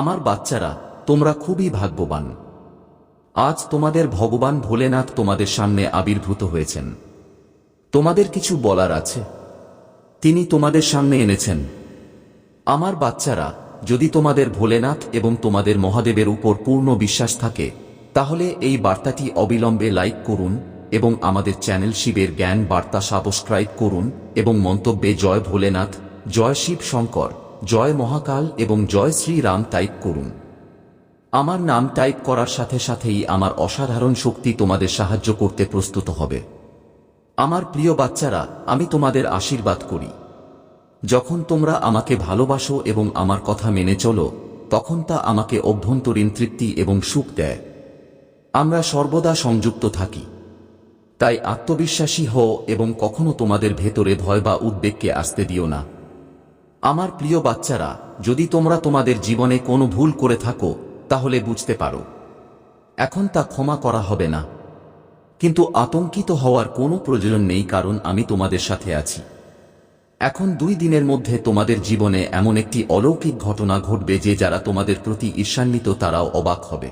আমার বাচ্চারা, তোমরা খুবই ভাগ্যবান। আজ তোমাদের ভগবান ভোলেনাথ তোমাদের সামনে আবির্ভূত হয়েছেন। তোমাদের কিছু বলার আছে? তিনি তোমাদের সামনে এনেছেন। আমার বাচ্চারা, যদি তোমাদের ভোলেনাথ এবং তোমাদের মহাদেবের উপর পূর্ণ বিশ্বাস থাকে, তাহলে এই বার্তাটি অবিলম্বে লাইক করুন এবং আমাদের চ্যানেল শিবের জ্ঞান বার্তা সাবস্ক্রাইব করুন এবং মন্তব্যে জয় ভোলেনাথ, জয় শিব শঙ্কর জয় মহাকাল এবং জয় শ্রীরাম টাইপ করুন। আমার নাম টাইপ করার সাথে সাথেই আমার অসাধারণ শক্তি তোমাদের সাহায্য করতে প্রস্তুত হবে। আমার প্রিয় বাচ্চারা, আমি তোমাদের আশীর্বাদ করি। যখন তোমরা আমাকে ভালোবাসো এবং আমার কথা মেনে চলো, তখন তা আমাকে অভ্যন্তরীণ তৃপ্তি এবং সুখ দেয়। আমরা সর্বদা সংযুক্ত থাকি। তাই আত্মবিশ্বাসী হও এবং কখনো তোমাদের ভেতরে ভয় বা উদ্বেগকে আসতে দিও না। আমার প্রিয় বাচ্চারা, যদি তোমরা তোমাদের জীবনে কোনো ভুল করে থাকো, তাহলে বুঝতে পারো। এখন তা ক্ষমা করা হবে না। কিন্তু আতঙ্কিত হওয়ার কোনো প্রয়োজন নেই কারণ আমি তোমাদের সাথে আছি। এখন দুই দিনের মধ্যে তোমাদের জীবনে এমন একটি অলৌকিক ঘটনা ঘটবে যে যারা তোমাদের প্রতি ঈর্ষান্বিত তারাও অবাক হবে।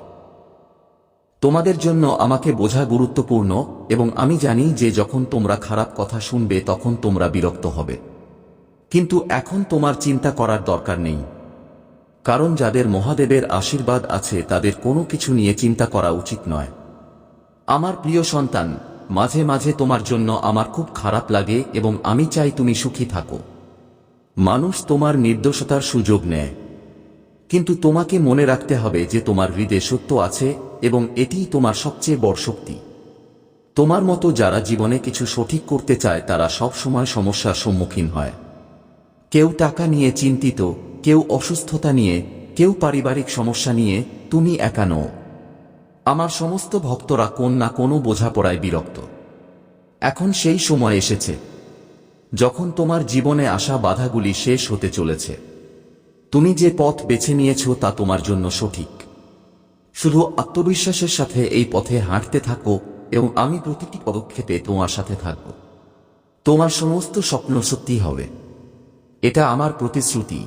তোমাদের জন্য আমাকে বোঝা গুরুত্বপূর্ণ এবং আমি জানি যে যখন তোমরা খারাপ কথা শুনবে তখন তোমরা বিরক্ত হবে। কিন্তু এখন তোমার চিন্তা করার দরকার নেই। কারণ যাদের মহাদেবের আশীর্বাদ আছে, তাদের কোনো কিছু নিয়ে চিন্তা করা উচিত নয়। আমার প্রিয় সন্তান, মাঝে মাঝে তোমার জন্য আমার খুব খারাপ লাগে এবং আমি চাই তুমি সুখী থাকো। মানুষ তোমার নির্দোষতার সুযোগ নেয়। কিন্তু তোমাকে মনে রাখতে হবে যে তোমার হৃদয়ে সত্য আছে এবং এটিই তোমার সবচেয়ে বড় শক্তি। তোমার মতো যারা জীবনে কিছু সঠিক করতে চায়, তারা সব সময় সমস্যার সম্মুখীন হয়। কেউ টাকা নিয়ে চিন্তিত, কেউ অসুস্থতা নিয়ে, কেউ পারিবারিক সমস্যা নিয়ে, তুমি একা নও। আমার সমস্ত ভক্তরা কোন না কোনো বোঝাপড়ায় বিরক্ত। এখন সেই সময় এসেছে, যখন তোমার জীবনে আসা বাধাগুলি শেষ হতে চলেছে। তুমি যে পথ বেছে নিয়েছ তা তোমার জন্য সঠিক। শুধু আত্মবিশ্বাসের সাথে এই পথে হাঁটতে থাকো এবং আমি প্রতিটি পদক্ষেপে তোমার সাথে থাকব। তোমার সমস্ত স্বপ্ন সত্যি হবে। এটা আমার প্রতিশ্রুতি।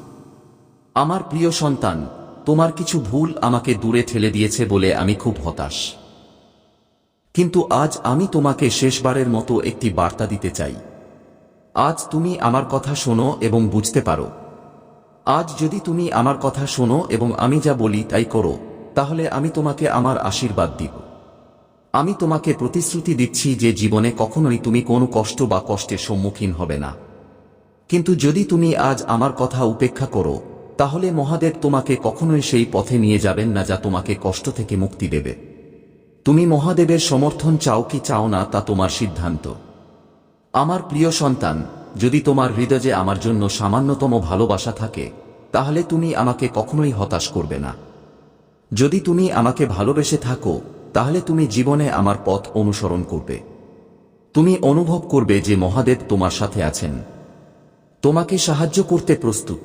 আমার প্রিয় সন্তান, তোমার কিছু ভুল আমাকে দূরে ঠেলে দিয়েছে বলে আমি খুব হতাশ। কিন্তু আজ আমি তোমাকে শেষবারের মতো একটি বার্তা দিতে চাই। আজ তুমি আমার কথা শোনো এবং বুঝতে পারো। আজ যদি তুমি আমার কথা শোনো এবং আমি যা বলি তাই করো, তাহলে আমি তোমাকে আমার আশীর্বাদ দিব। আমি তোমাকে প্রতিশ্রুতি দিচ্ছি যে জীবনে কখনোই তুমি কোনো কষ্ট বা কষ্টের সম্মুখীন হবে না। কিন্তু যদি তুমি আজ আমার কথা উপেক্ষা করো, তাহলে মহাদেব তোমাকে কখনোই সেই পথে নিয়ে যাবেন না যা তোমাকে কষ্ট থেকে মুক্তি দেবে। তুমি মহাদেবের সমর্থন চাও কি চাও না তা তোমার সিদ্ধান্ত। আমার প্রিয় সন্তান, যদি তোমার হৃদয়ে আমার জন্য সামান্যতম ভালোবাসা থাকে, তাহলে তুমি আমাকে কখনোই হতাশ করবে না। যদি তুমি আমাকে ভালোবেসে থাকো, তাহলে তুমি জীবনে আমার পথ অনুসরণ করবে। তুমি অনুভব করবে যে মহাদেব তোমার সাথে আছেন। তোমাকে সাহায্য করতে প্রস্তুত।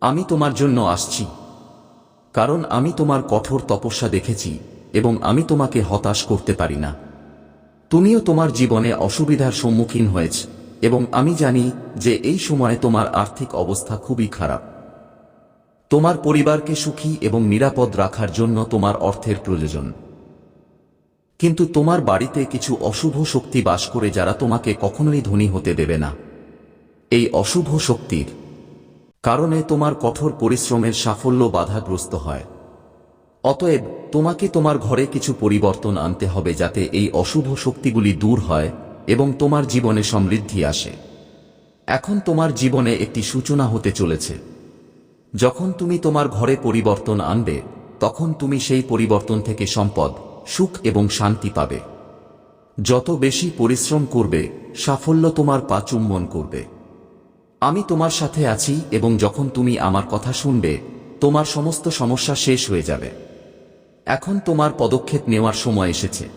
আমি তোমার জন্য আসছি। কারণ আমি তোমার কঠোর তপস্যা দেখেছি এবং আমি তোমাকে হতাশ করতে পারি না। তুমিও তোমার জীবনে অসুবিধার সম্মুখীন হয়েছ এবং আমি জানি যে এই সময়ে তোমার আর্থিক অবস্থা খুবই খারাপ। তোমার পরিবারকে সুখী এবং নিরাপদ রাখার জন্য তোমার অর্থের প্রয়োজন। কিন্তু তোমার বাড়িতে কিছু অশুভ শক্তি বাস করে যারা তোমাকে কখনোই ধনী হতে দেবে না। এই অশুভ শক্তির কারণে তোমার কঠোর পরিশ্রমের সাফল্য বাধাগ্রস্ত হয়। অতএব, তোমাকে তোমার ঘরে কিছু পরিবর্তন আনতে হবে যাতে এই অশুভ শক্তিগুলি দূর হয় এবং তোমার জীবনে সমৃদ্ধি আসে। এখন তোমার জীবনে একটি সূচনা হতে চলেছে। যখন তুমি তোমার ঘরে পরিবর্তন আনবে, তখন তুমি সেই পরিবর্তন থেকে সম্পদ, সুখ এবং শান্তি পাবে। যত বেশি পরিশ্রম করবে, সাফল্য তোমার পা চুম্বন করবে। আমি তোমার সাথে আছি এবং যখন তুমি আমার কথা শুনবে, তোমার সমস্ত সমস্যা শেষ হয়ে যাবে। এখন তোমার পদক্ষেপ নেওয়ার সময় এসেছে।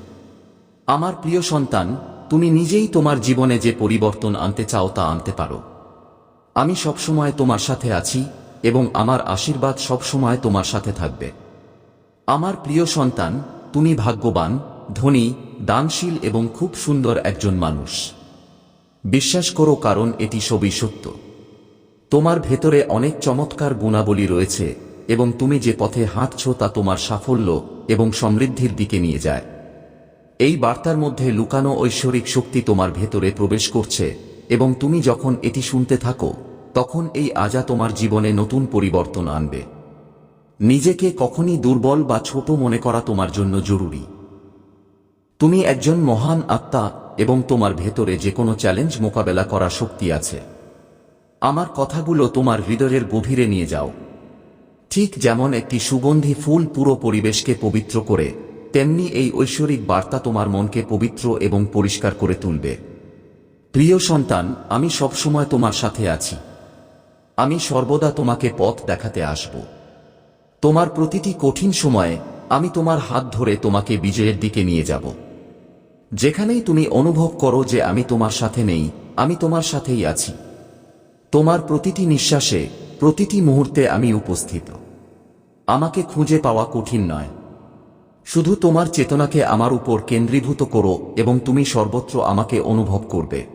আমার প্রিয় সন্তান, তুমি নিজেই তোমার জীবনে যে পরিবর্তন আনতে চাও তা আনতে পারো। আমি সবসময় তোমার সাথে আছি এবং আমার আশীর্বাদ সবসময় তোমার সাথে থাকবে। আমার প্রিয় সন্তান, তুমি ভাগ্যবান, ধনী, দানশীল এবং খুব সুন্দর একজন মানুষ। বিশ্বাস করো কারণ এটি সবই সত্য। তোমার ভেতরে অনেক চমৎকার গুণাবলী রয়েছে এবং তুমি যে পথে হাঁটছ তা তোমার সাফল্য এবং সমৃদ্ধির দিকে নিয়ে যায়। এই বার্তার মধ্যে লুকানো ঐশ্বরিক শক্তি তোমার ভেতরে প্রবেশ করছে এবং তুমি যখন এটি শুনতে থাকো, তখন এই আজা তোমার জীবনে নতুন পরিবর্তন আনবে। নিজেকে কখনই দুর্বল বা ছোট মনে করা তোমার জন্য জরুরি। তুমি একজন মহান আত্মা এবং তোমার ভেতরে যে কোনো চ্যালেঞ্জ মোকাবেলা করার শক্তি আছে। আমার কথাগুলো তোমার হৃদয়ের গভীরে নিয়ে যাও। ঠিক যেমন একটি সুগন্ধি ফুল পুরো পরিবেশকে পবিত্র করে, তেমনি এই ঐশ্বরিক বার্তা তোমার মনকে পবিত্র এবং পরিষ্কার করে তুলবে। প্রিয় সন্তান, আমি সবসময় তোমার সাথে আছি। আমি সর্বদা তোমাকে পথ দেখাতে আসব। তোমার প্রতিটি কঠিন সময়ে আমি তোমার হাত ধরে তোমাকে বিজয়ের দিকে নিয়ে যাব। যেখানেই তুমি অনুভব করো যে আমি তোমার সাথে নেই, আমি তোমার সাথেই আছি। তোমার প্রতিটি নিঃশ্বাসে, প্রতিটি মুহূর্তে আমি উপস্থিত। আমাকে খুঁজে পাওয়া কঠিন নয়। শুধু তোমার চেতনাকে আমার উপর কেন্দ্রীভূত করো এবং তুমি সর্বত্র আমাকে অনুভব করবে।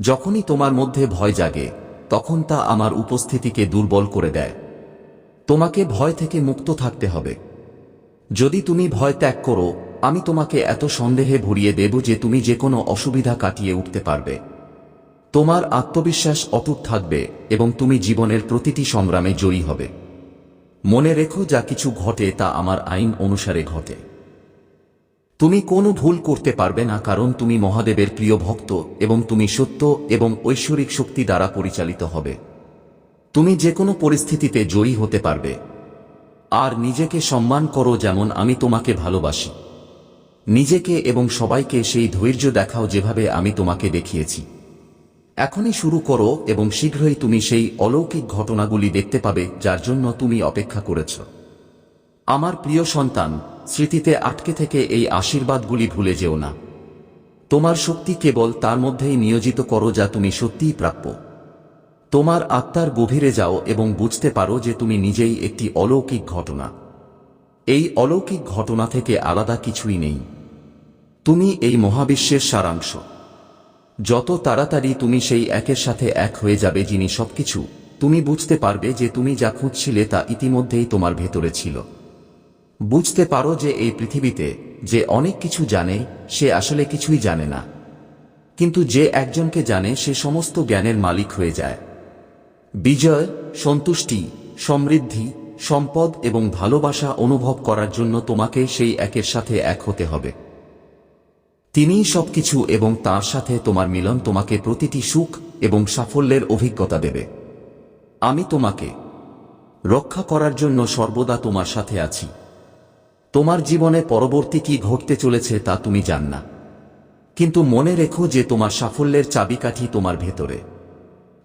যখনই তোমার মধ্যে ভয় জাগে, তখন তা আমার উপস্থিতিকে দুর্বল করে দেয়। তোমাকে ভয় থেকে মুক্ত থাকতে হবে। যদি তুমি ভয় ত্যাগ করো আমি তোমাকে এত সন্দেহে ভরিয়ে দেব যে তুমি যে কোনো অসুবিধা কাটিয়ে উঠতে পারবে। তোমার আত্মবিশ্বাস অটুট থাকবে এবং তুমি জীবনের প্রতিটি সংগ্রামে জয়ী হবে। মনে রেখো যা কিছু ঘটে তা আমার আইন অনুসারে ঘটে। তুমি কোনো ভুল করতে পারবে না কারণ তুমি মহাদেবের প্রিয় ভক্ত এবং তুমি সত্য এবং ঐশ্বরিক শক্তি দ্বারা পরিচালিত হবে। তুমি যে কোনো পরিস্থিতিতে জয়ী হতে পারবে। আর নিজেকে সম্মান করো যেমন আমি তোমাকে ভালোবাসি। নিজেকে এবং সবাইকে সেই ধৈর্য দেখাও যেভাবে আমি তোমাকে দেখিয়েছি। এখনই শুরু করো এবং শীঘ্রই তুমি সেই অলৌকিক ঘটনাগুলি দেখতে পাবে যার জন্য তুমি অপেক্ষা করেছ। আমার প্রিয় সন্তান, স্মৃতিতে আটকে থেকে এই আশীর্বাদগুলি ভুলে যেও না। তোমার শক্তি কেবল তার মধ্যেই নিয়োজিত করো যা তুমি সত্যিই প্রাপ্য। তোমার আত্মার গভীরে যাও এবং বুঝতে পারো যে তুমি নিজেই একটি অলৌকিক ঘটনা। এই অলৌকিক ঘটনা থেকে আলাদা কিছুই নেই। তুমি এই মহাবিশ্বের সারাংশ। যত তাড়াতাড়ি তুমি সেই একের সাথে এক হয়ে যাবে যিনি সবকিছু, তুমি বুঝতে পারবে যে তুমি যা খুঁজছিলে তা ইতিমধ্যেই তোমার ভেতরে ছিল। বুঝতে পারো যে এই পৃথিবীতে যে অনেক কিছু জানে, সে আসলে কিছুই জানে না। কিন্তু যে একজনকে জানে, সে সমস্ত জ্ঞানের মালিক হয়ে যায়। বিজয়, সন্তুষ্টি, সমৃদ্ধি, সম্পদ এবং ভালোবাসা অনুভব করার জন্য তোমাকে সেই একের সাথে এক হতে হবে। তিনিই সবকিছু এবং তার সাথে তোমার মিলন তোমাকে প্রতিটি সুখ এবং সাফল্যের অভিজ্ঞতা দেবে। আমি তোমাকে রক্ষা করার জন্য সর্বদা তোমার সাথে আছি। তোমার জীবনে পরবর্তী কি ঘটতে চলেছে তা তুমি জান না। কিন্তু মনে রেখো যে তোমার সাফল্যের চাবিকাঠি তোমার ভেতরে।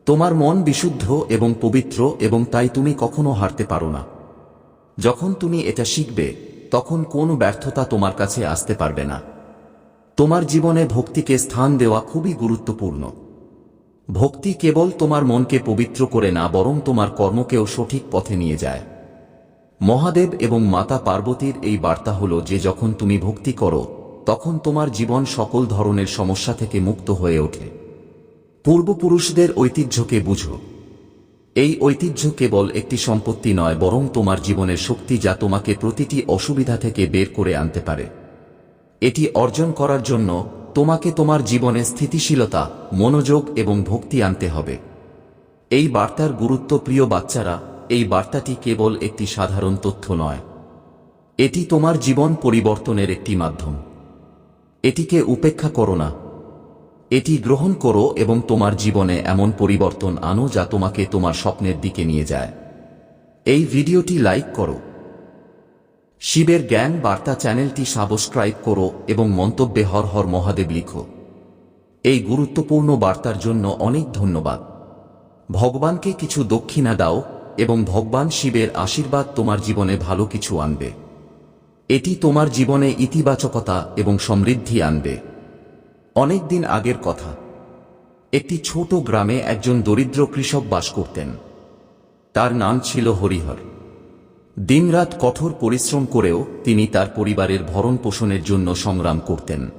তোমার মন বিশুদ্ধ এবং পবিত্র এবং তাই তুমি কখনো হারতে পারো না। যখন তুমি এটা শিখবে, তখন কোনো ব্যর্থতা তোমার কাছে আসতে পারবে না। তোমার জীবনে ভক্তিকে স্থান দেওয়া খুবই গুরুত্বপূর্ণ। ভক্তি কেবল তোমার মনকে পবিত্র করে না, বরং তোমার কর্মকেও সঠিক পথে নিয়ে যায়। মহাদেব এবং মাতা পার্বতীর এই বার্তা হল যে যখন তুমি ভক্তি করো, তখন তোমার জীবন সকল ধরনের সমস্যা থেকে মুক্ত হয়ে ওঠে। পূর্বপুরুষদের ঐতিহ্যকে বুঝো। এই ঐতিহ্য কেবল একটি সম্পত্তি নয়, বরং তোমার জীবনের শক্তি যা তোমাকে প্রতিটি অসুবিধা থেকে বের করে আনতে পারে। এটি অর্জন করার জন্য তোমাকে তোমার জীবনে স্থিতিশীলতা, মনোযোগ এবং ভক্তি আনতে হবে। এই বার্তার গুরুত্ব প্রিয় বাচ্চারা, এই বার্তাটি কেবল একটি সাধারণ তথ্য নয়। এটি তোমার জীবন পরিবর্তনের একটি মাধ্যম। এটিকে উপেক্ষা করো না। এটি গ্রহণ করো এবং তোমার জীবনে এমন পরিবর্তন আনো যা তোমাকে তোমার স্বপ্নের দিকে নিয়ে যায়। এই ভিডিওটি লাইক করো। শিবের জ্ঞান বার্তা চ্যানেলটি সাবস্ক্রাইব করো এবং মন্তব্যে হর হর মহাদেব লিখো। এই গুরুত্বপূর্ণ বার্তার জন্য অনেক ধন্যবাদ। ভগবানকে কিছু দক্ষিণা দাও এবং ভগবান শিবের আশীর্বাদ তোমার জীবনে ভালো কিছু আনবে। এটি তোমার জীবনে ইতিবাচকতা এবং সমৃদ্ধি আনবে। অনেক দিন আগের কথা। একটি ছোট গ্রামে একজন দরিদ্র কৃষক বাস করতেন। তার নাম ছিল হরিহর। দিনরাত কঠোর পরিশ্রম করেও তিনি তার পরিবারের ভরণ পোষণের জন্য সংগ্রাম করতেন।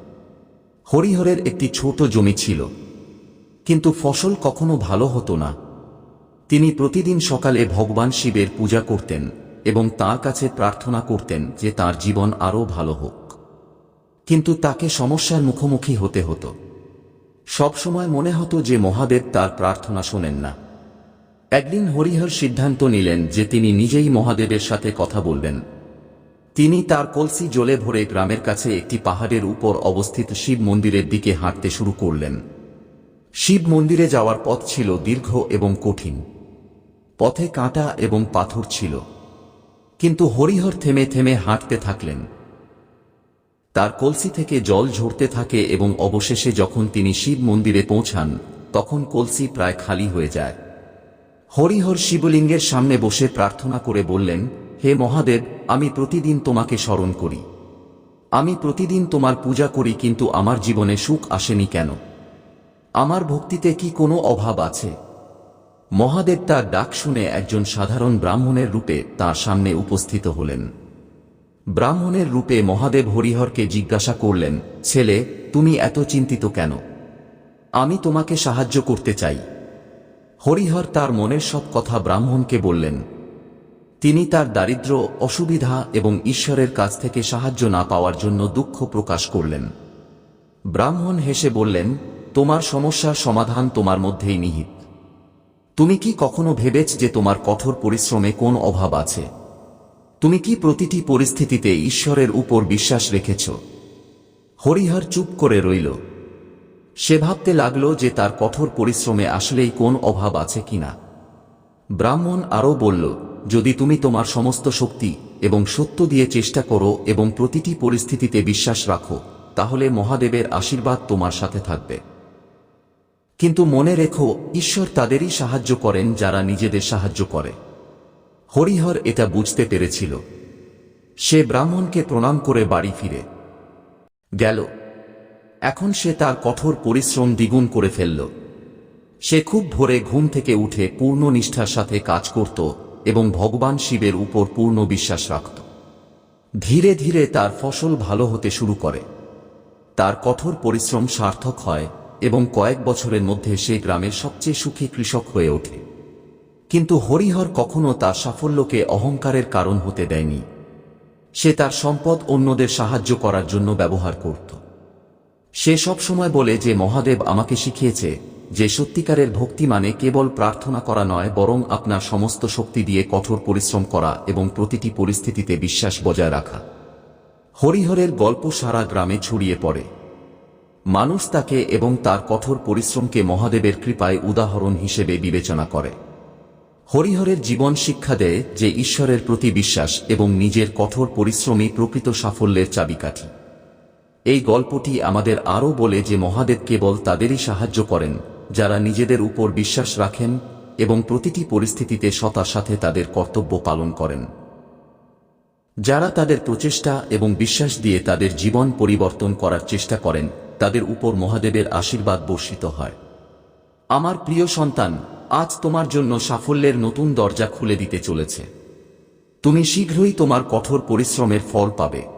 হরিহরের একটি ছোট জমি ছিল। কিন্তু ফসল কখনো ভালো হতো না। তিনি প্রতিদিন সকালে ভগবান শিবের পূজা করতেন এবং তার কাছে প্রার্থনা করতেন যে তার জীবন আরও ভালো হোক। কিন্তু তাকে সমস্যার মুখোমুখি হতে হতো। সবসময় মনে হতো যে মহাদেব তার প্রার্থনা শোনেন না। একদিন হরিহর সিদ্ধান্ত নিলেন যে তিনি নিজেই মহাদেবের সাথে কথা বলবেন। তিনি তার কলসি জলে ভরে গ্রামের কাছে একটি পাহাড়ের উপর অবস্থিত শিব মন্দিরের দিকে হাঁটতে শুরু করলেন। শিব মন্দিরে যাওয়ার পথ ছিল দীর্ঘ এবং কঠিন। পথে কাঁটা এবং পাথর ছিল। কিন্তু হরিহর থেমে থেমে হাঁটতে থাকলেন। তার কলসি থেকে জল ঝরতে থাকে এবং অবশেষে যখন তিনি শিব মন্দিরে পৌঁছান, তখন কলসি প্রায় খালি হয়ে যায়। হরিহর শিবলিঙ্গের সামনে বসে প্রার্থনা করে বললেন, হে মহাদেব, আমি প্রতিদিন তোমাকে স্মরণ করি। আমি প্রতিদিন তোমার পূজা করি, কিন্তু আমার জীবনে সুখ আসেনি কেন? আমার ভক্তিতে কি কোনো অভাব আছে? মহাদেব তার ডাক শুনে একজন সাধারণ ব্রাহ্মণের রূপে তার সামনে উপস্থিত হলেন। ব্রাহ্মণের রূপে মহাদেব হরিহরকে জিজ্ঞাসা করলেন, ছেলে, তুমি এত চিন্তিত কেন? আমি তোমাকে সাহায্য করতে চাই। হরিহর তার মনের সব কথা ব্রাহ্মণকে বললেন, তিনি তার দারিদ্র্য অসুবিধা এবং ঈশ্বরের কাছ থেকে সাহায্য না পাওয়ার জন্য দুঃখ প্রকাশ করলেন। ব্রাহ্মণ হেসে বললেন, তোমার সমস্যার সমাধান তোমার মধ্যেই নিহিত। তুমি কি কখনো ভেবেছ যে তোমার কঠোর পরিশ্রমে কোন অভাব আছে? তুমি কি প্রতিটি পরিস্থিতিতে ঈশ্বরের উপর বিশ্বাস রেখেছ? হরিহর চুপ করে রইল। সে ভাবতে লাগল যে তার কঠোর পরিশ্রমে আসলেই কোন অভাব আছে কিনা। ব্রাহ্মণ আরও বলল, যদি তুমি তোমার সমস্ত শক্তি এবং সত্য দিয়ে চেষ্টা করো এবং প্রতিটি পরিস্থিতিতে বিশ্বাস রাখো, তাহলে মহাদেবের আশীর্বাদ তোমার সাথে থাকবে। কিন্তু মনে রেখো, ঈশ্বর তাদেরই সাহায্য করেন যারা নিজেদের সাহায্য করে। হরিহর এটা বুঝতে পেরেছিল। সে ব্রাহ্মণকে প্রণাম করে বাড়ি ফিরে। গেল। এখন সে তার কঠোর পরিশ্রম দ্বিগুণ করে ফেলল। সে খুব ভোরে ঘুম থেকে উঠে পূর্ণ নিষ্ঠার সাথে কাজ করত এবং ভগবান শিবের উপর পূর্ণ বিশ্বাস রাখত। ধীরে ধীরে তার ফসল ভালো হতে শুরু করে। তার কঠোর পরিশ্রম সার্থক হয় এবং কয়েক বছরের মধ্যে সে গ্রামের সবচেয়ে সুখী কৃষক হয়ে ওঠে। কিন্তু হরিহর কখনো তার সাফল্যকে অহংকারের কারণ হতে দেয়নি। সে তার সম্পদ অন্যদের সাহায্য করার জন্য ব্যবহার করত। সে সবসময় বলে যে মহাদেব আমাকে শিখিয়েছে যে সত্যিকারের ভক্তি মানে কেবল প্রার্থনা করা নয়, বরং আপনার সমস্ত শক্তি দিয়ে কঠোর পরিশ্রম করা এবং প্রতিটি পরিস্থিতিতে বিশ্বাস বজায় রাখা। হরিহরের গল্প সারা গ্রামে ছড়িয়ে পড়ে। মানুষ তাকে এবং তার কঠোর পরিশ্রমকে মহাদেবের কৃপায় উদাহরণ হিসেবে বিবেচনা করে। হরিহরের জীবন শিক্ষা দেয় যে ঈশ্বরের প্রতি বিশ্বাস এবং নিজের কঠোর পরিশ্রমই প্রকৃত সাফল্যের চাবিকাঠি। এই গল্পটি আমাদের আরও বলে যে মহাদেব কেবল তাদেরই সাহায্য করেন, যারা নিজেদের উপর বিশ্বাস রাখেন এবং প্রতিটি পরিস্থিতিতে সতার সাথে তাদের কর্তব্য পালন করেন। যারা তাদের প্রচেষ্টা এবং বিশ্বাস দিয়ে তাদের জীবন পরিবর্তন করার চেষ্টা করেন, তাদের উপর মহাদেবের আশীর্বাদ বর্ষিত হয়। আমার প্রিয় সন্তান, আজ তোমার জন্য সাফল্যের নতুন দরজা খুলে দিতে চলেছে। তুমি শীঘ্রই তোমার কঠোর পরিশ্রমের ফল পাবে।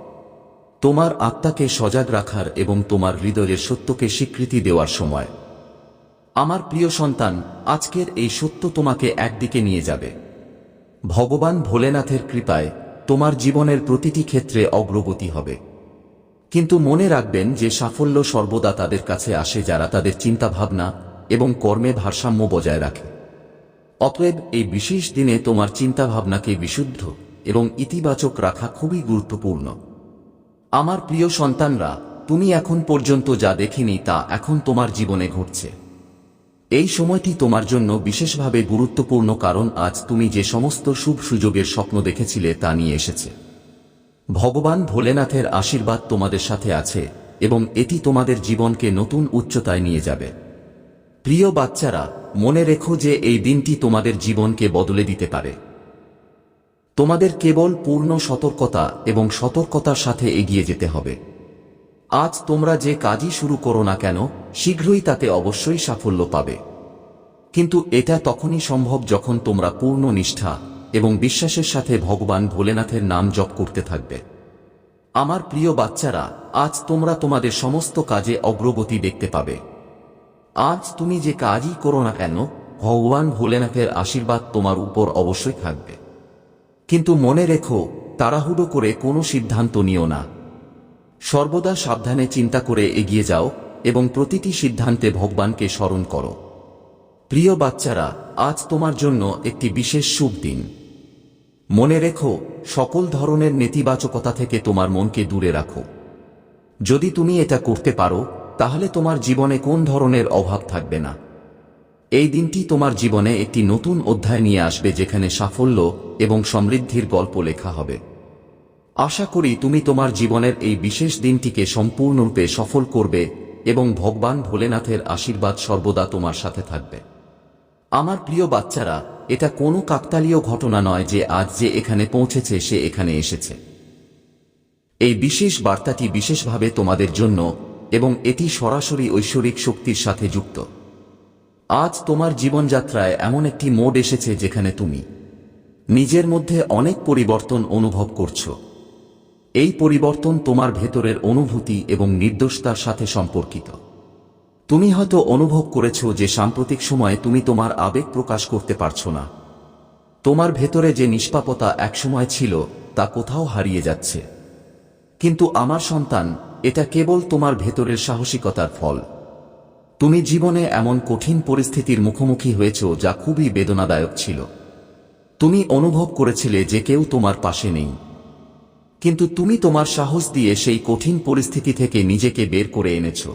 তোমার আত্মাকে সজাগ রাখার এবং তোমার হৃদয়ের সত্যকে স্বীকৃতি দেওয়ার সময়। আমার প্রিয় সন্তান, আজকের এই সত্য তোমাকে একদিকে নিয়ে যাবে। ভগবান ভোলেনাথের কৃপায় তোমার জীবনের প্রতিটি ক্ষেত্রে অগ্রগতি হবে। কিন্তু মনে রাখবেন যে সাফল্য সর্বদা তাদের কাছে আসে যারা তাদের চিন্তাভাবনা এবং কর্মে ভারসাম্য বজায় রাখে। অতএব এই বিশেষ দিনে তোমার চিন্তাভাবনাকে বিশুদ্ধ এবং ইতিবাচক রাখা খুবই গুরুত্বপূর্ণ। আমার প্রিয় সন্তানরা, তুমি এখন পর্যন্ত যা দেখিনি তা এখন তোমার জীবনে ঘটছে। এই সময়টি তোমার জন্য বিশেষভাবে গুরুত্বপূর্ণ কারণ আজ তুমি যে সমস্ত শুভ সুযোগের স্বপ্ন দেখেছিলে তা নিয়ে এসেছে। ভগবান ভোলেনাথের আশীর্বাদ তোমাদের সাথে আছে এবং এটি তোমাদের জীবনকে নতুন উচ্চতায় নিয়ে যাবে। প্রিয় বাচ্চারা, মনে রেখো যে এই দিনটি তোমাদের জীবনকে বদলে দিতে পারে। তোমাদের কেবল পূর্ণ সতর্কতা এবং সতর্কতার সাথে এগিয়ে যেতে হবে। আজ তোমরা যে কাজই শুরু করো না কেন, শীঘ্রই তাতে অবশ্যই সাফল্য পাবে। কিন্তু এটা তখনই সম্ভব যখন তোমরা পূর্ণ নিষ্ঠা এবং বিশ্বাসের সাথে ভগবান ভোলেনাথের নাম জপ করতে থাকবে। আমার প্রিয় বাচ্চারা, আজ তোমরা তোমাদের সমস্ত কাজে অগ্রগতি দেখতে পাবে। আজ তুমি যে কাজই করো না কেন, ভগবান ভোলেনাথের আশীর্বাদ তোমার উপর অবশ্যই থাকবে। কিন্তু মনে রেখো, তাড়াহুড়ো করে কোনো সিদ্ধান্ত নিও না। সর্বদা সাবধানে চিন্তা করে এগিয়ে যাও এবং প্রতিটি সিদ্ধান্তে ভগবানকে স্মরণ করো। প্রিয় বাচ্চারা, আজ তোমার জন্য একটি বিশেষ শুভ দিন। মনে রেখো, সকল ধরনের নেতিবাচকতা থেকে তোমার মনকে দূরে রাখো। যদি তুমি এটা করতে পারো, তাহলে তোমার জীবনে কোন ধরনের অভাব থাকবে না। এই দিনটি তোমার জীবনে একটি নতুন অধ্যায় নিয়ে আসবে যেখানে সাফল্য এবং সমৃদ্ধির গল্প লেখা হবে। আশা করি তুমি তোমার জীবনের এই বিশেষ দিনটিকে সম্পূর্ণরূপে সফল করবে এবং ভগবান ভোলেনাথের আশীর্বাদ সর্বদা তোমার সাথে থাকবে। আমার প্রিয় বাচ্চারা, এটা কোনো কাকতালীয় ঘটনা নয় যে আজ যে এখানে পৌঁছেছে সে এখানে এসেছে। এই বিশেষ বার্তাটি বিশেষভাবে তোমাদের জন্য এবং এটি সরাসরি ঐশ্বরিক শক্তির সাথে যুক্ত। আজ তোমার জীবনযাত্রায় এমন একটি মোড এসেছে যেখানে তুমি নিজের মধ্যে অনেক পরিবর্তন অনুভব করছ। এই পরিবর্তন তোমার ভেতরের অনুভূতি এবং নির্দোষতার সাথে সম্পর্কিত। তুমি হয়তো অনুভব করেছ যে সাম্প্রতিক সময়ে তুমি তোমার আবেগ প্রকাশ করতে পারছ না। তোমার ভেতরে যে নিষ্পাপতা একসময় ছিল, তা কোথাও হারিয়ে যাচ্ছে। কিন্তু আমার সন্তান, এটা কেবল তোমার ভেতরের সাহসিকতার ফল। তুমি জীবনে এমন কঠিন পরিস্থিতির মুখোমুখি হয়েছ যা খুবই বেদনাদায়ক ছিল। তুমি অনুভব করেছিলে যে কেউ তোমার পাশে নেই। কিন্তু তুমি তোমার সাহস দিয়ে সেই কঠিন পরিস্থিতি থেকে নিজেকে বের করে এনেছ।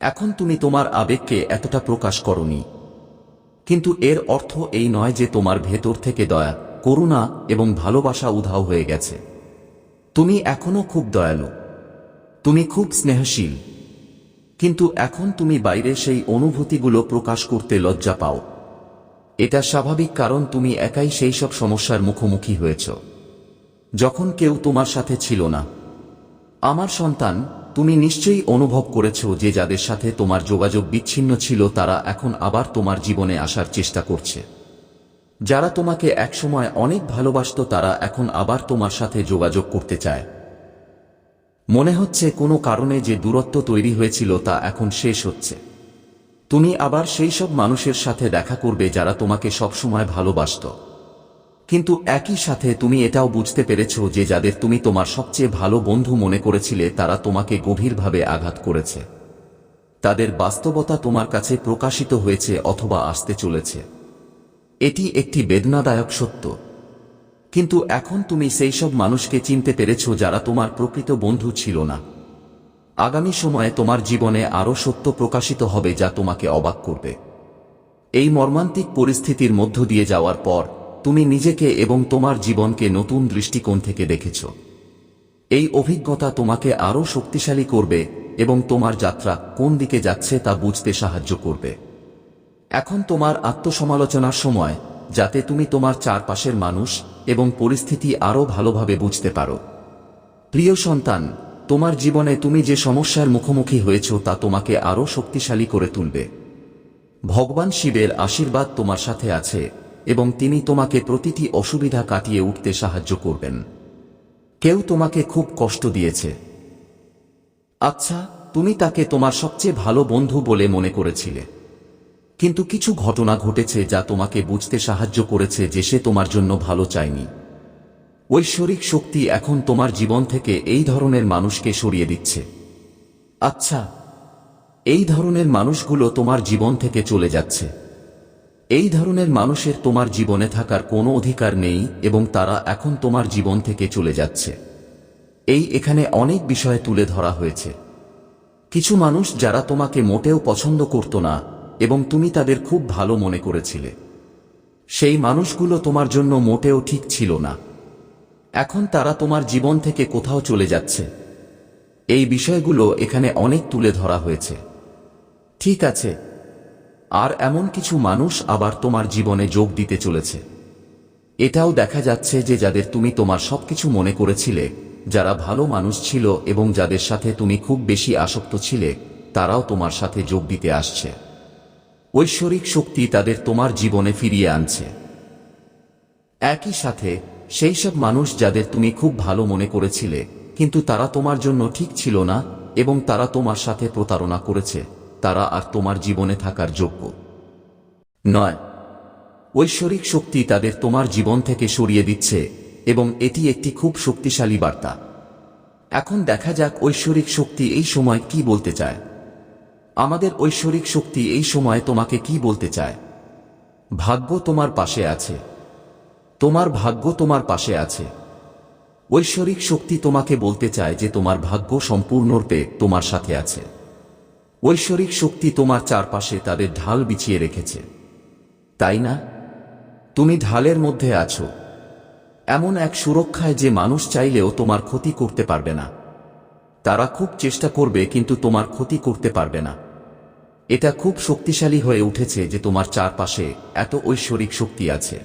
এখন তুমি তোমার আবেগকে এতটা প্রকাশ করনি। কিন্তু এর অর্থ এই নয় যে তোমার ভেতর থেকে দয়া, করুণা এবং ভালোবাসা উধাও হয়ে গেছে। তুমি এখনও খুব দয়ালু। তুমি খুব স্নেহশীল। কিন্তু এখন তুমি বাইরে সেই অনুভূতিগুলো প্রকাশ করতে লজ্জা পাও। এটা স্বাভাবিক কারণ তুমি একাই সেই সব সমস্যার মুখোমুখি হয়েছ। যখন কেউ তোমার সাথে ছিল না। আমার সন্তান, তুমি নিশ্চয়ই অনুভব করেছ যে যাদের সাথে তোমার যোগাযোগ বিচ্ছিন্ন ছিল তারা এখন আবার তোমার জীবনে আসার চেষ্টা করছে। যারা তোমাকে একসময় অনেক ভালোবাসত তারা এখন আবার তোমার সাথে যোগাযোগ করতে চায়। মনে হচ্ছে কোনো কারণে যে দূরত্ব তৈরি হয়েছিল তা এখন শেষ হচ্ছে। তুমি আবার সেই সব মানুষের সাথে দেখা করবে যারা তোমাকে সবসময় ভালোবাসত। কিন্তু একই সাথে তুমি এটাও বুঝতে পেরেছ যে যাদের তুমি তোমার সবচেয়ে ভালো বন্ধু মনে করেছিলে তারা তোমাকে গভীরভাবে আঘাত করেছে। তাদের বাস্তবতা তোমার কাছে প্রকাশিত হয়েছে অথবা আসতে চলেছে। এটি একটি বেদনাদায়ক সত্য। কিন্তু এখন তুমি সেই সব মানুষকে চিনতে পেরেছ যারা তোমার প্রকৃত বন্ধু ছিল না। আগামী সময়ে তোমার জীবনে আরও সত্য প্রকাশিত হবে যা তোমাকে অবাক করবে। এই মর্মান্তিক পরিস্থিতির মধ্য দিয়ে যাওয়ার পর, তুমি নিজেকে এবং তোমার জীবনকে নতুন দৃষ্টিকোণ থেকে দেখেছ। এই অভিজ্ঞতা তোমাকে আরও শক্তিশালী করবে এবং তোমার যাত্রা কোন দিকে যাচ্ছে তা বুঝতে সাহায্য করবে। এখন তোমার আত্মসমালোচনার সময় যাতে তুমি তোমার চারপাশের মানুষ এবং পরিস্থিতি আরও ভালোভাবে বুঝতে পারো। প্রিয় সন্তান, তোমার জীবনে তুমি যে সমস্যার মুখোমুখি হয়েছ তা তোমাকে আরও শক্তিশালী করে তুলবে। ভগবান শিবের আশীর্বাদ তোমার সাথে আছে এবং তিনি তোমাকে প্রতিটি অসুবিধা কাটিয়ে উঠতে সাহায্য করবেন। কেউ তোমাকে খুব কষ্ট দিয়েছে। আচ্ছা তুমি তাকে তোমার সবচেয়ে ভালো বন্ধু বলে মনে করেছিলে। কিন্তু কিছু ঘটনা ঘটেছে যা তোমাকে বুঝতে সাহায্য করেছে যে সে তোমার জন্য ভালো চায়নি। ঐশ্বরিক শক্তি এখন তোমার জীবন থেকে এই ধরনের মানুষকে সরিয়ে দিচ্ছে। আচ্ছা এই ধরনের মানুষগুলো তোমার জীবন থেকে চলে যাচ্ছে। এই ধরনের মানুষের তোমার জীবনে থাকার কোনো অধিকার নেই এবং তারা এখন তোমার জীবন থেকে চলে যাচ্ছে। এই এখানে অনেক বিষয় তুলে ধরা হয়েছে। কিছু মানুষ যারা তোমাকে মোটেও পছন্দ করত না এবং তুমি তাদের খুব ভালো মনে করেছিলে। সেই মানুষগুলো তোমার জন্য মোটেও ঠিক ছিল না। এখন তারা তোমার জীবন থেকে কোথাও চলে যাচ্ছে। এই বিষয়গুলো এখানে অনেক তুলে ধরা হয়েছে। ঠিক আছে। আর এমন কিছু মানুষ আবার তোমার জীবনে যোগ দিতে চলেছে। এটাও দেখা যাচ্ছে যে যাদের তুমি তোমার সবকিছু মনে করেছিলে, যারা ভালো মানুষ ছিল এবং যাদের সাথে তুমি খুব বেশি আসক্ত ছিলে, তারাও তোমার সাথে যোগ দিতে আসছে। ঐশ্বরিক শক্তি তাদের তোমার জীবনে ফিরিয়ে আনছে। একই সাথে, সেই সব মানুষ যাদের তুমি খুব ভালো মনে করেছিলে, কিন্তু তারা তোমার জন্য ঠিক ছিল না, এবং তারা তোমার সাথে প্রতারণা করেছে, তারা আর তোমার জীবনে থাকার যোগ্য। নয়। ঐশ্বরিক শক্তি তাদের তোমার জীবন থেকে সরিয়ে দিচ্ছে, এবং এটি একটি খুব শক্তিশালী বার্তা। এখন দেখা যাক ঐশ্বরিক শক্তি এই সময় কি বলতে চায়। আমাদের ঐশ্বরিক শক্তি এই সময় তোমাকে কি বলতে চায়? ভাগ্য তোমার পাশে আছে। তোমার ভাগ্য তোমার পাশে আছে। ঐশ্বরিক শক্তি তোমাকে বলতে চায় যে তোমার ভাগ্য সম্পূর্ণরূপে তোমার সাথে আছে। ঐশ্বরিক শক্তি তোমার চারপাশে তাদের ঢাল বিছিয়ে রেখেছে। তাই না? তুমি ঢালের মধ্যে আছো। এমন এক সুরক্ষায় যে মানুষ চাইলেও তোমার ক্ষতি করতে পারবে না। তারা খুব চেষ্টা করবে কিন্তু তোমার ক্ষতি করতে পারবে না। এটা খুব শক্তিশালী হয়ে উঠেছে যে তোমার চারপাশে এত ঐশ্বরিক শক্তি আছে।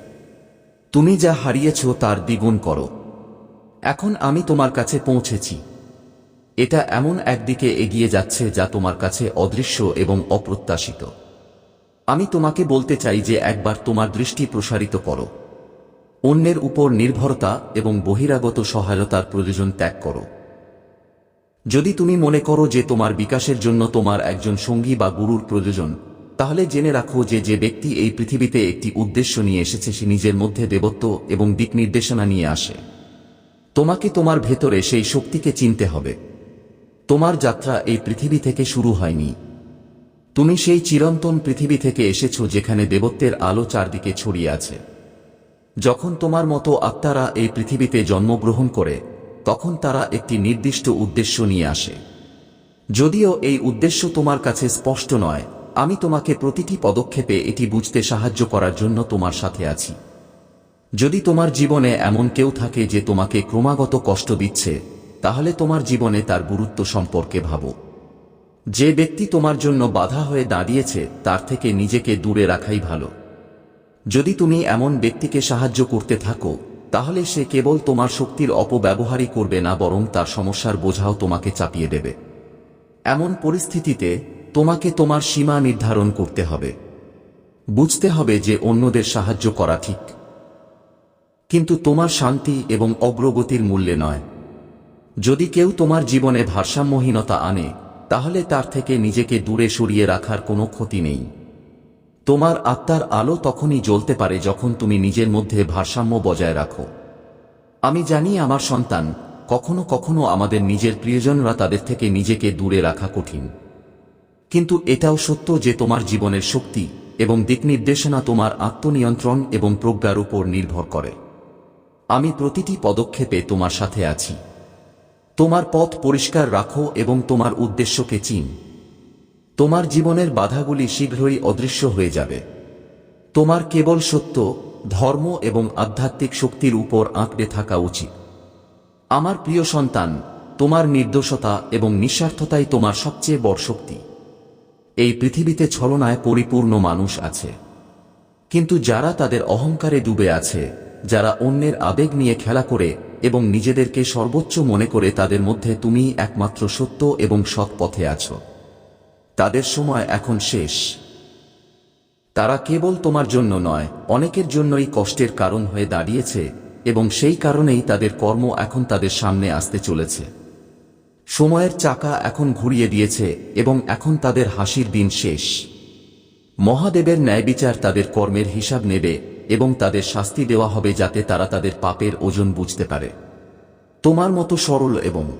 তুমি যা হারিয়েছ তার দ্বিগুণ করো। এখন আমি তোমার কাছে পৌঁছেছি। এটা এমন একদিকে এগিয়ে যাচ্ছে যা তোমার কাছে অদৃশ্য এবং অপ্রত্যাশিত। আমি তোমাকে বলতে চাই যে একবার তোমার দৃষ্টি প্রসারিত করো। অন্যের উপর নির্ভরতা এবং বহিরাগত সহায়তার প্রয়োজন ত্যাগ করো। যদি তুমি মনে করো যে তোমার বিকাশের জন্য তোমার একজন সঙ্গী বা গুরুর প্রয়োজন, তাহলে জেনে রাখো যে যে ব্যক্তি এই পৃথিবীতে একটি উদ্দেশ্য নিয়ে এসেছে, সে নিজের মধ্যে দেবত্ব এবং দিক নির্দেশনা নিয়ে আসে। তোমাকে তোমার ভেতরে সেই শক্তিকে চিনতে হবে। তোমার যাত্রা এই পৃথিবী থেকে শুরু হয়নি। তুমি সেই চিরন্তন পৃথিবী থেকে এসেছ যেখানে দেবত্বের আলো চারদিকে ছড়িয়ে আছে। যখন তোমার মতো আত্মারা এই পৃথিবীতে জন্মগ্রহণ করে তখন তারা একটি নির্দিষ্ট উদ্দেশ্য নিয়ে আসে। যদিও এই উদ্দেশ্য তোমার কাছে স্পষ্ট নয়, আমি তোমাকে প্রতিটি পদক্ষেপে এটি বুঝতে সাহায্য করার জন্য তোমার সাথে আছি। যদি তোমার জীবনে এমন কেউ থাকে যে তোমাকে ক্রমাগত কষ্ট দিচ্ছে, তাহলে তোমার জীবনে তার গুরুত্ব সম্পর্কে ভাবো। যে ব্যক্তি তোমার জন্য বাধা হয়ে দাঁড়িয়েছে, তার থেকে নিজেকে দূরে রাখাই ভালো। যদি তুমি এমন ব্যক্তিকে সাহায্য করতে থাকো তাহলে সে কেবল তোমার শক্তির অপব্যবহারই করবে না, বরং তার সমস্যার বোঝাও তোমাকে চাপিয়ে দেবে। এমন পরিস্থিতিতে তোমাকে তোমার সীমা নির্ধারণ করতে হবে। বুঝতে হবে যে অন্যদের সাহায্য করা ঠিক। কিন্তু তোমার শান্তি এবং অগ্রগতির মূল্যে নয়। যদি কেউ তোমার জীবনে ভারসাম্যহীনতা আনে, তাহলে তার থেকে নিজেকে দূরে সরিয়ে রাখার কোনো ক্ষতি নেই। তোমার আত্মার আলো তখনই জ্বলতে পারে যখন তুমি নিজের মধ্যে ভারসাম্য বজায় রাখো। আমি জানি আমার সন্তান কখনো কখনো আমাদের নিজের প্রিয়জনরা তাদের থেকে নিজেকে দূরে রাখা কঠিন। কিন্তু এটাও সত্য যে তোমার জীবনের শক্তি এবং দিক নির্দেশনা তোমার আত্মনিয়ন্ত্রণ এবং প্রজ্ঞার উপর নির্ভর করে। আমি প্রতিটি পদক্ষেপে তোমার সাথে আছি। তোমার পথ পরিষ্কার রাখো এবং তোমার উদ্দেশ্যকে চিন। তোমার জীবনের বাধাগুলি শীঘ্রই অদৃশ্য হয়ে যাবে। তোমার কেবল সত্য, ধর্ম এবং আধ্যাত্মিক শক্তির উপর আঁকড়ে থাকা উচিত। আমার প্রিয় সন্তান, তোমার নির্দোষতা এবং নিঃস্বার্থতাই তোমার সবচেয়ে বড় শক্তি। এই পৃথিবীতে ছলনায় পরিপূর্ণ মানুষ আছে। কিন্তু যারা তাদের অহংকারে ডুবে আছে, যারা অন্যের আবেগ নিয়ে খেলা করে এবং নিজেদেরকে সর্বোচ্চ মনে করে তাদের মধ্যে তুমি একমাত্র সত্য এবং সৎ পথে আছো। তাদের সময় এখন শেষ। তারা কেবল তোমার জন্য নয়, অনেকের জন্যই কষ্টের কারণ হয়ে দাঁড়িয়েছে এবং সেই কারণেই তাদের কর্ম এখন তাদের সামনে আসতে চলেছে। সময়ের চাকা এখন ঘুরিয়ে দিয়েছে এবং এখন তাদের হাসির দিন শেষ। মহাদেবের ন্যায় বিচার তাদের কর্মের হিসাব নেবে এবং তাদের শাস্তি দেওয়া হবে যাতে তারা তাদের পাপের ওজন বুঝতে পারে। তোমার মতো সরল এবং